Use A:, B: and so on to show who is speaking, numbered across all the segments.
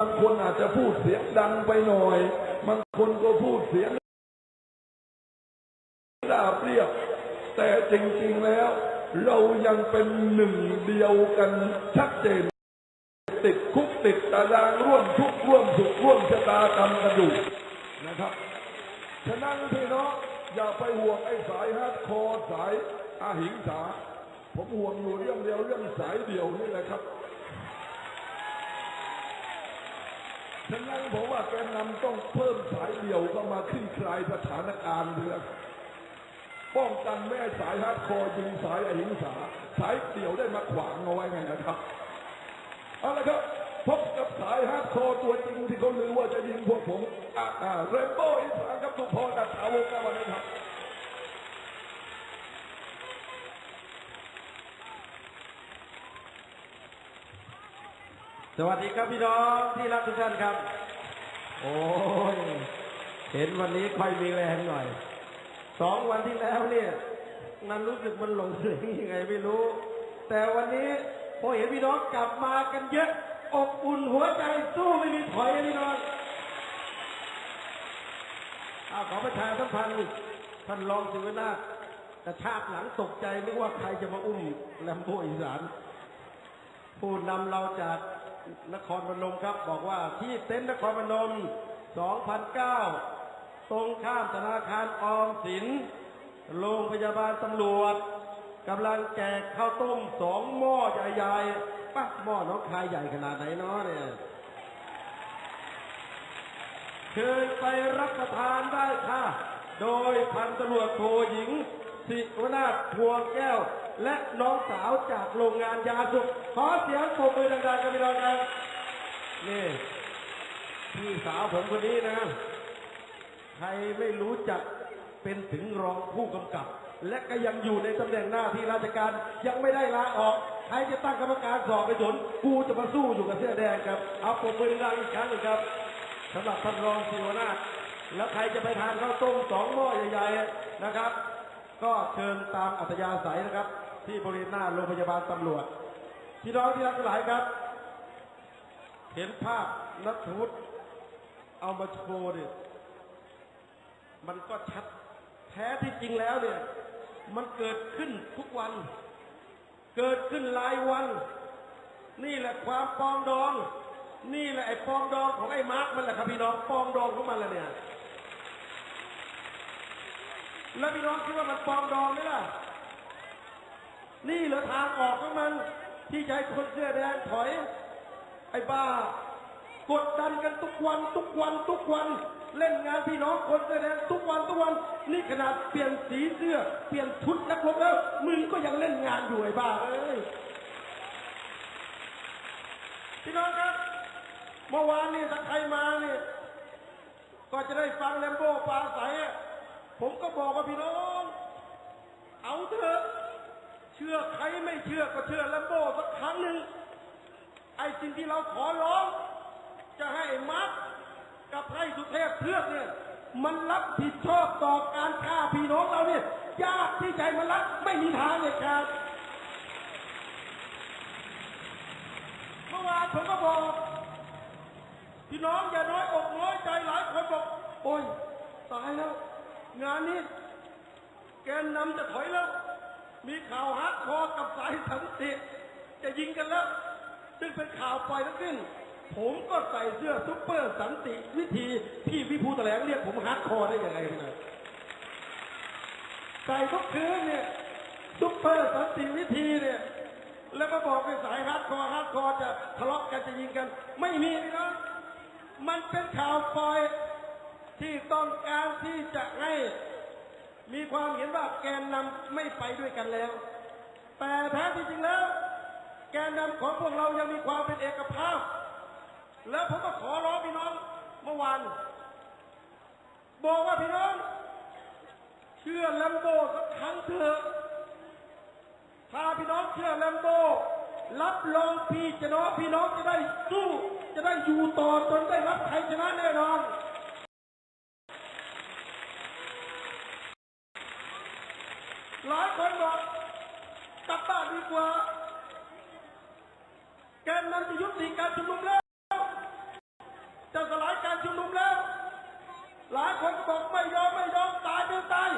A: บางคนอาจจะพูดเสียงดังไปหน่อย บางคนก็พูดเสียงราบเรียบ แต่จริงๆแล้ว เรายังเป็นหนึ่งเดียวกันชัดเจน ติดคุกติดตารางร่วมทุกข์ร่วมสุขร่วมชะตากรรมกันอยู่นะครับ ฉะนั้นพี่น้องอย่าไปห่วงไอ้สายฮาร์ดคอร์สายอาหิงสา ผมห่วงอยู่เรื่องเดียวเรื่องสายเดียวนี่แหละครับ ฉะนั้นผมว่าแกนนำต้องเพิ่มสายเดี่ยวเข้ามาคลี่คลายสถานการณ์เรือป้องกันแม่สายฮาร์ดคอร์ยิงสายอหิงสา สายเดี่ยวได้มาขวางเอาไว้ไงนะครับเอาละครับพบกับสายฮาร์ดคอร์ตัวจริงที่เขาลือว่าจะยิงพวกผมอ่าอ่าเรนโบ้อิสานกับทุพรดัชาวงกันวันนี้ครับ
B: สวัสดีครับพี่น้องที่รักทุกท่านครับ โอ้ยเห็นวันนี้ค่อยมีแรงหน่อย สองวันที่แล้วเนี่ยมันรู้สึกมันหลงเหลืองยังไงไม่รู้ แต่วันนี้พอเห็นพี่น้องกลับมากันเยอะอบอุ่นหัวใจสู้ไม่มีถอยพี่น้องอาขอประชาสัมพันธ์ท่านรองสิวนาถกระชากหลังตกใจนึกว่าใครจะมาอุ้มแลมโบอีสานผู้นำเราจาก นครพนมครับ บอกว่าที่เต็นท์นครพนม 2009 ตรงข้ามธนาคารออมสิน โรงพยาบาลตำรวจกำลังแจกข้าวต้มสองหม้อใหญ่ๆปักหม้อน้องคายใหญ่ขนาดไหนเนาะเนี่ยเชิญไปรับประทานได้ค่ะ โดยพันตำรวจโทหญิง สิวนาถพวงแก้ว และน้องสาวจากโรงงานยาสุข ขอเสียงปรบมือดังๆกันพี่น้องครับ นี่ พี่สาวผมคนนี้นะ ใครไม่รู้จักเป็นถึงรองผู้กำกับ และก็ยังอยู่ในตำแหน่งหน้าที่ราชการยังไม่ได้ลาออก ใครจะตั้งกรรมการสอบไปจนกูจะมาสู้อยู่กับเสื้อแดงครับเอาปรบมือดังๆอีกครั้งหนึ่งครับสำหรับท่านรองสิวนาถแล้วใครจะไปทานข้าวต้มสองหม้อใหญ่ๆนะครับ ก็เชิญตามอัธยาศัยนะครับ ที่บริเวณหน้าโรงพยาบาลตำรวจ พี่น้องที่รักหลายครับ เห็นภาพนัทวุฒิเอามาโชว์เนี่ยมันก็ชัดแท้ที่จริงแล้วเนี่ย มันเกิดขึ้นทุกวัน เกิดขึ้นรายวัน นี่แหละความปองดอง นี่แหละไอ้ปองดองของไอ้มาร์กมันแหละครับพี่น้องปองดองของมันแหละเนี่ยแล้วพี่น้องคิดว่ามันปองดองไหมล่ะ นี่เหรอทางออกของมัน ที่จะให้คนเสื้อแดงถอย ไอ้บ้า กดดันกันทุกวันทุกวันทุกวัน เล่นงานพี่น้องคนเสื้อแดงทุกวันทุกวัน นี่ขนาดเปลี่ยนสีเสื้อ เปลี่ยนชุดนักรบแล้วมึงก็ยังเล่นงานอยู่ไอ้บ้าเอ้ยพี่น้องครับเมื่อวานนี่ถ้าใครมาเนี่ยก็จะได้ฟังแลมโบ้ปลาใสผมก็บอกว่าพี่น้อง เอาเถอะ เชื่อใครไม่เชื่อก็เชื่อแลมโบสักครั้งหนึ่งไอ้สิ่งที่เราขอร้อง จะให้มัดกับไพรสุเทพเทือกเนี่ย มันรับผิดชอบต่อการฆ่าพี่น้องเราเนี่ยยากที่ใจมันรับไม่มีทางเลยครับเมื่อวานผมก็บอกพี่น้องอย่าน้อยอกน้อยใจหลายคนบอกโอ้ยตายแล้ว งานนี้ แกนนำจะถอยแล้ว มีข่าวฮาร์ดคอร์กับสายสันติ จะยิงกันแล้ว ซึ่งเป็นข่าวปล่อยทั้งสิ้น ผมก็ใส่เสื้อซุปเปอร์สันติวิธีพี่วิภูแถลงเรียกผมฮาร์ดคอร์ได้ยังไงนี่ยใส่ทุกคืนเนี่ยซุปเปอร์สันติวิธีเนี่ยแล้วก็บอกไปสายฮาร์ดคอร์ฮาร์ดคอร์จะทะเลาะกันจะยิงกัน ไม่มีนะมันเป็นข่าวปล่อยที่ต้องการที่จะให้ มีความเห็นว่าแกนนำไม่ไปด้วยกันแล้ว แต่แท้ที่จริงแล้ว แกนนำของพวกเรายังมีความเป็นเอกภาพ แล้วผมก็ขอร้องพี่น้องเมื่อวานบอกว่าพี่น้อง เชื่อแลมโบสักครั้งเถอะถ้าพี่น้องเชื่อแลมโบ รับรองพี่จะน้องพี่น้องจะได้สู้ จะได้อยู่ต่อจนได้รับชัยชนะแน่นอนามนบอทกลับบ้านดีกว่าแกนนำจะยุติการชุมนุมแล้ว จะสลายการชุมนุมแล้ว หลายคนบอกไม่ยอมไม่ยอมตายเป็นตาย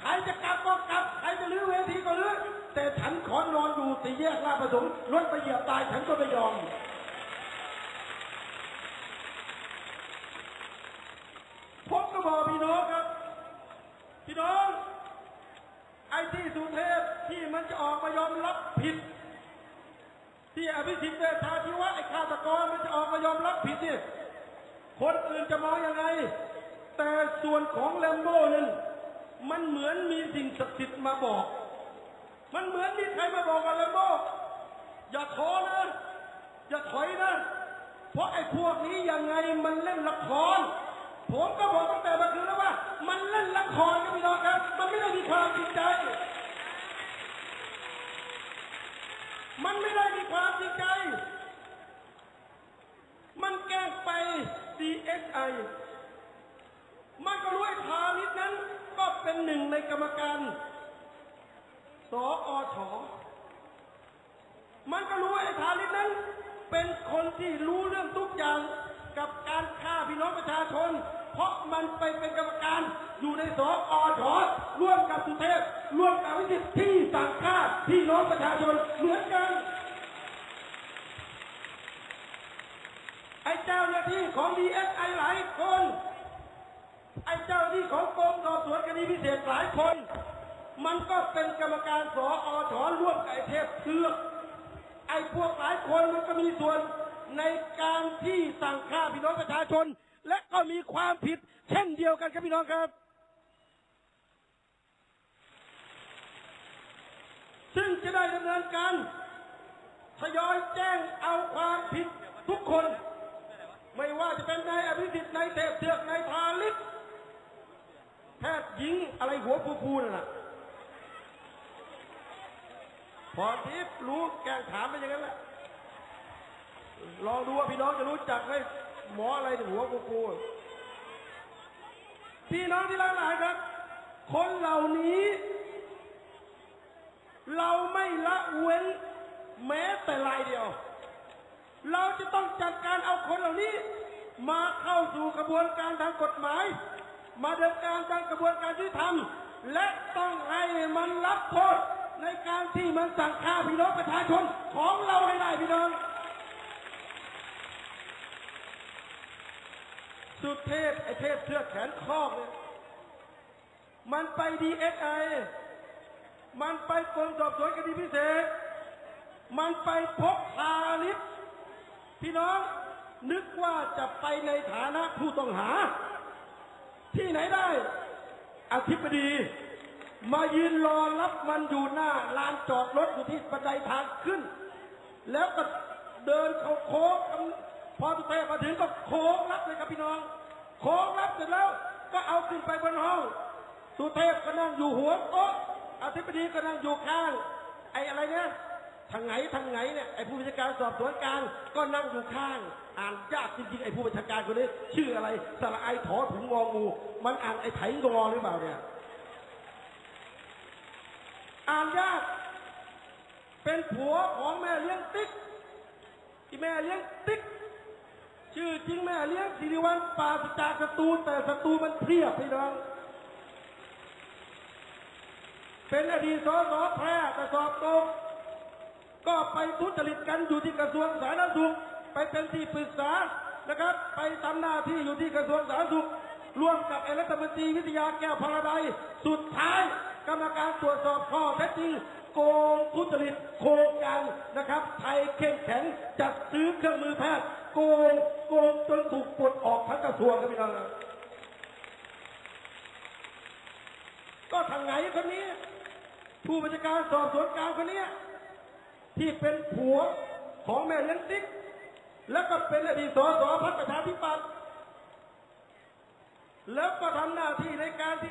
B: ใครจะกลับก็กลับใครจะลื้อเวทีก็ลื้อแต่ฉันขอนอนอยู่ตีแยกลาประสงค์รถไปเหยียบตายฉันก็ไม่ยอม ที่อภิสิทธิ์เวชชาที่ว่าไอ้ฆาตกรมันจะออกมายอมรับผิดนี่คนอื่นจะมองยังไง แต่ส่วนของแลมโบ้นั้นมันเหมือนมีสิ่งศักดิ์สิทธิ์มาบอก มันเหมือนมีใครมาบอกกับแลมโบ้อย่าท้อนะ อย่าถอยนะ เพราะไอ้พวกนี้ยังไงมันเล่นละคร ผมก็บอกตั้งแต่เมื่อคืนแล้วว่า มันเล่นละครครับพี่น้องครับ มันไม่ได้มีความจริงใจ มันไม่ได้มีความจริงใจ มันแกล้งไป CSI มันก็รู้ไอ้พาณิชย์นั้น ก็เป็นหนึ่งในกรรมการ สออชมันก็รู้ว่าไอ้พาณิชย์นั้น เป็นคนที่รู้เรื่องทุกอย่างกับการฆ่าพี่น้องประชาชน เพราะมันไปเป็นกรรมการอยู่ในสออชร่วมกับสุเทพร่วมกับวิจิตรที่สั่งฆ่าพี่น้องประชาชนเหมือนกันไอ้เจ้าหน้าที่ของ DSI หลายคน ไอ้เจ้าหน้าที่ของกรมสอบสวนคดีพิเศษหลายคน มันก็เป็นกรรมการสออชร่วมกับไอ้เทพเทือกไอ้พวกหลายคนมันก็มีส่วนในการที่สั่งฆ่าพี่น้องประชาชน และก็มีความผิด เช่นเดียวกันครับพี่น้องครับ ซึ่งจะได้ดำเนินการทยอยแจ้งเอาความผิดทุกคน ไม่ว่าจะเป็นนายอภิสิทธิ์นายเทพเทือกนายทาลิศแพทย์หญิงอะไรหัวฟูฟูนั่นน่ะ พอทิพย์รู้แกงถามไปอย่างนั้นแหละลองดูว่าพี่น้องจะรู้จักไหมหมออะไรถึงหัวฟูฟูพี่น้องที่รักหลายครับ คนเหล่านี้ เราไม่ละเว้นแม้แต่รายเดียว เราจะต้องจัดการเอาคนเหล่านี้ มาเข้าสู่กระบวนการทางกฎหมาย มาดำเนินการตามกระบวนการที่ทำและต้องให้มันรับโทษ ในการที่มันสั่งฆ่าพี่น้องประชาชนของเราให้ได้พี่น้อง สุดเทพไอเทพเชือกแขนคอกเนี่ยมันไปดีเอสไอมันไปกรมสอบสวนคดีพิเศษ มันไปพบพาณิชย์พี่น้องนึกว่าจะไปในฐานะผู้ต้องหา ที่ไหนได้อธิบดี มายืนรอรับมันอยู่หน้าลานจอดรถอยู่ที่บันไดทางขึ้น แล้วก็เดินเขาโค้งพอตุเทพมาถึงก็โค้งรับเลยครับพี่น้อง โค้งรับเสร็จแล้วก็เอาขึ้นไปบนห้องสุเทพก็นั่งอยู่หัวโต๊ะอธิบดีก็นั่งอยู่ข้าง ไอ้อะไรเนี่ยทางไหนทางไหนเนี่ยไอ้ผู้บัญชาการสอบสวนกลางก็นั่งอยู่ข้าง อ่านยากจริงๆไอ้ผู้บัญชาการคนนี้ชื่ออะไรสระไอถอถุงงองู มันอ่านไอ้ไถงอหรือเปล่าเนี่ย อ่านยากเป็นผัวของแม่เลี้ยงติ๊กที่แม่เลี้ยงติ๊ก ชื่อจริงแม่เลี้ยงสิริวัลปราศจากศัตรูแต่ศัตรูมันเพียบพี่น้อง เป็นอดีตสสแพร่แต่สอบตกก็ไปทุจริตกันอยู่ที่กระทรวงสาธารณสุขไปเป็นที่ปรึกษานะครับ ไปทำหน้าที่อยู่ที่กระทรวงสาธารณสุขร่วมกับไอ้รัฐมนตรีวิทยาแก้วพาราไดสุดท้าย กรรมการตรวจสอบข้อเท็จจริงโกงทุจริตโครงการนะครับ ไทยเข้มแข็งจัดซื้อเครื่องมือแพทย์โกงโกงจนถูกปลดออกทั้งกระทรวงครับพี่น้องก็ทางไหนคนนี้ ผู้บัญชาการสอบสวนกลางคนนี้ที่เป็นผัวของแม่เลี้ยงติ๊ก แล้วก็เป็นอดีตสสพักประชาธิปัตย์แล้วก็ทำหน้าที่ในการที่